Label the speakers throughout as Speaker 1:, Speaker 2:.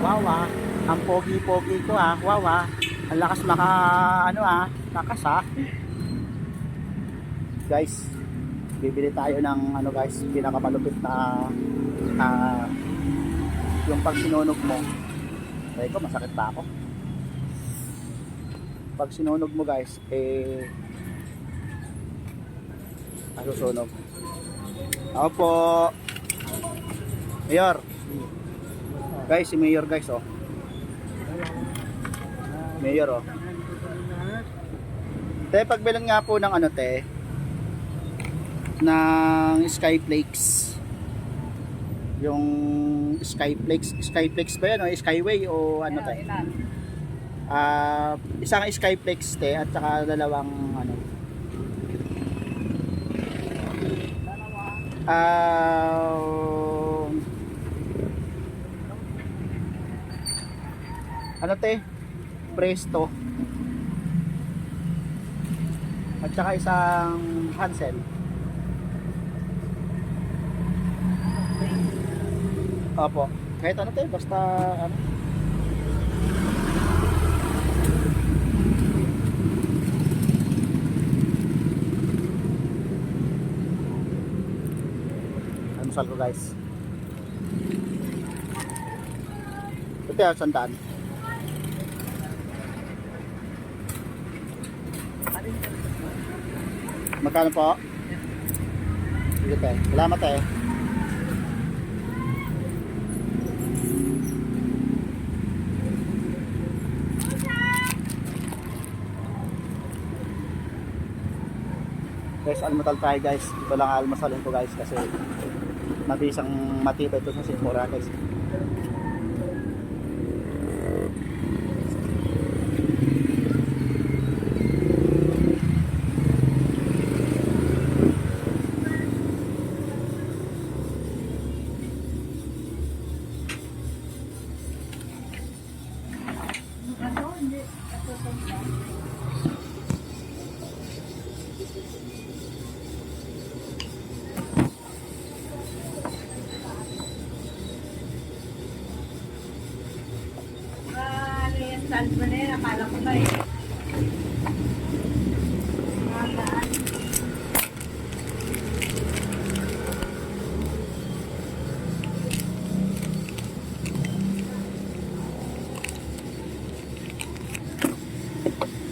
Speaker 1: Wow ah. Ang pogi-pogi ko ah. Wow ah. Ang lakas maka ano ah. Lakas ah. Guys, bibili tayo ng ano guys, pinakamalupit na ah, yung pag sinunog mo. Sabi ko, masakit pa ako. Pag sinunog mo guys, eh nasusunog. Ako po. Mayor. Guys, si Mayor guys oh. Mayor oh. Te, pagbilang nga po ng ano te, ng Skyflakes. Yung Skyflakes, Skyflakes ba yan o Skyway o ano te? Ah, isang Skyflex te at saka dalawang ano. Ah, ano te? Presto. At saka isang Hansel. Opo. Kahit ano te, basta ano. Almusal ko guys. Ito yung sandaan. Magkano po? Sige tayo. Salamat tayo. Guys, almusal tayo guys. Ito lang almusalin ko guys kasi mabisang matibay ito sa sikmura guys.
Speaker 2: Akala ko ba eh.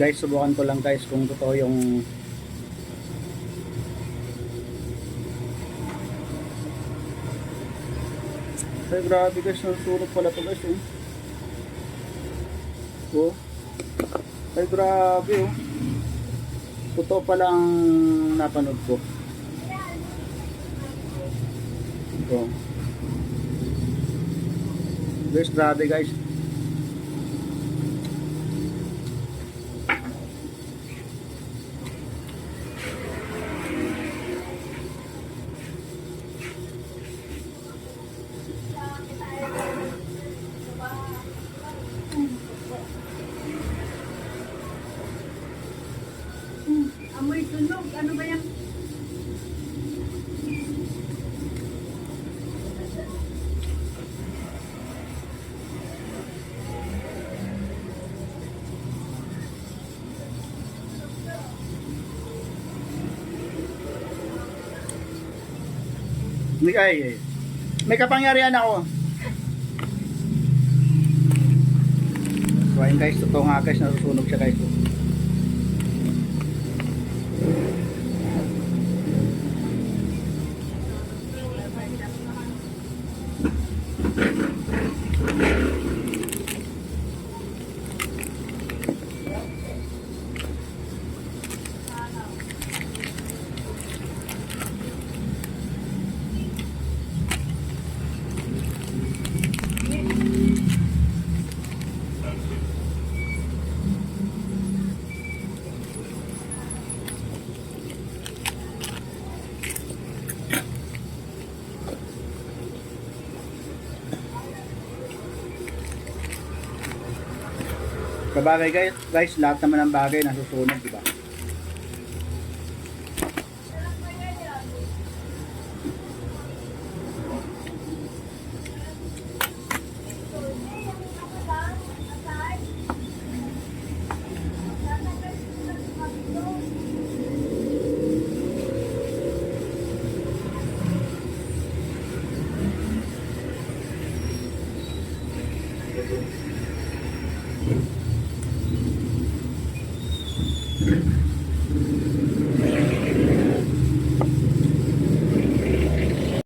Speaker 1: Guys, subukan ko lang guys kung totoo yung Ay, grabe guys, nasusunog pala to guys eh. Oh. Ay, grabe oh. Totoo pala ang napanood ko. Oh. Guys, grabe guys.
Speaker 2: Amoy tunog. Ano ba yan?
Speaker 1: May, ay, ay. may kapangyarihan ako. So guys, totoo nga guys, nasusunog siya guys. Kabagay guys, guys, lahat naman ng bagay nasusunog, di ba?